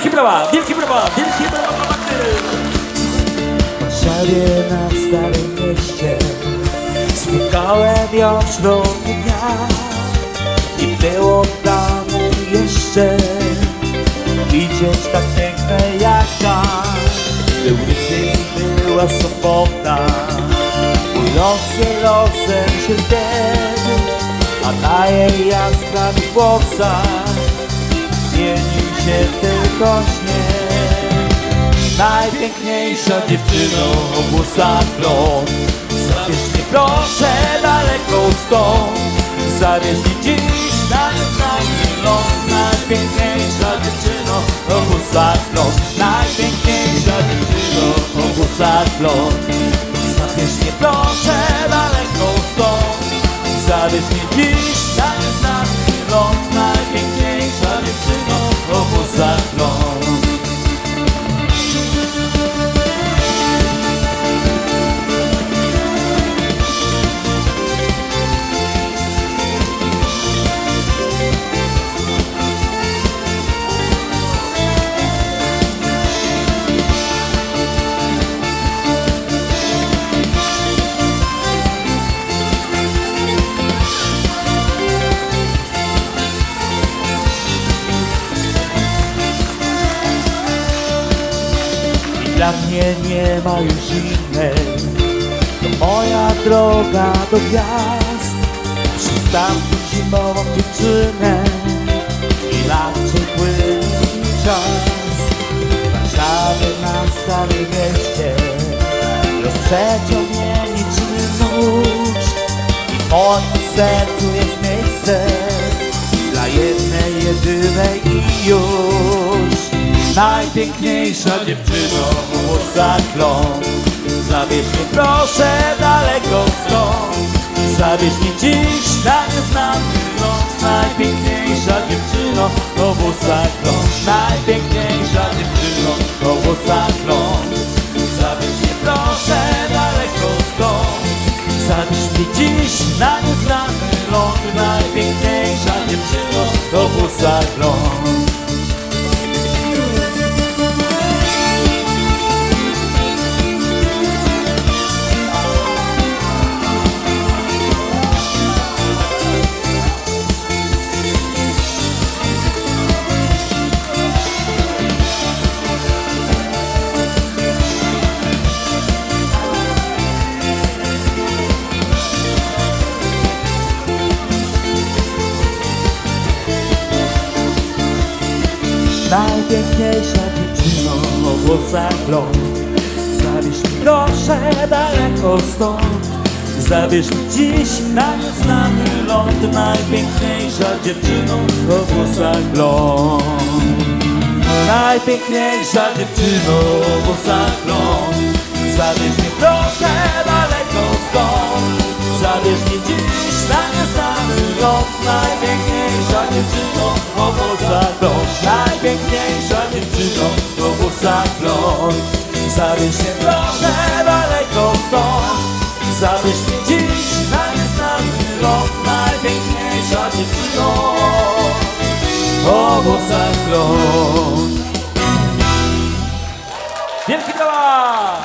Wielkie brawa, wielkie brawa, wielkie brawa dla Magdy. Warszawie na Starym Mieście Spotkałem ją w środku dnia Nie było w domu jeszcze Widzieć tak piękne jak ta Był tydzień, była sobota Mówiący losem się wtedy A na jej jaskrawych włosach Zmienił się tylko śnieg. Najpiękniejsza dziewczyno o włosach blond Zabierz mnie proszę daleko stąd. Zabierz mnie dziś na nieznany ląd Najpiękniejsza dziewczyno o włosach blond Najpiękniejsza dziewczyno o włosach blond Zabierz mnie proszę daleko stąd. Zabierz mnie dziś na nieznany ląd o włosach mnie nie ma już innej. To moja droga do gwiazd. Przystanki zimową dziewczynę I lacie płynie czas. Warszawy na Starym Mieście Rozprzecią mnie niczym nóż. I w moim sercu jest miejsce Dla jednej, jedynej i już Najpiękniejsza dziewczyno włosach blond Zabierz mnie proszę daleko stąd. Zabierz mnie dziś na nieznany ląd Najpiękniejsza dziewczyno o włosach Najpiękniejsza dziewczyno o włosach blond Zabierz mnie proszę daleko stąd. Zabierz mnie dziś na nieznany ląd Najpiękniejsza dziewczyno o włosach blond Najpiękniejsza dziewczyno o włosach blond. Zabierz mnie proszę daleko stąd. Zabierz mnie dziś na nieznany ląd. Najpiękniejsza dziewczyno o włosach blond. Najpiękniejsza dziewczyno o włosach blond. Zabierz mnie proszę daleko stąd. Zabierz mnie dziś Najpiękniejsza dziewczyno o włosach Najpiękniejsza dziewczyno o włosach blond Zabierz mnie proszę daleko stąd. Mnie dziś na nieznany ląd Najpiękniejsza dziewczyno o włosach blond Wielkie brawa.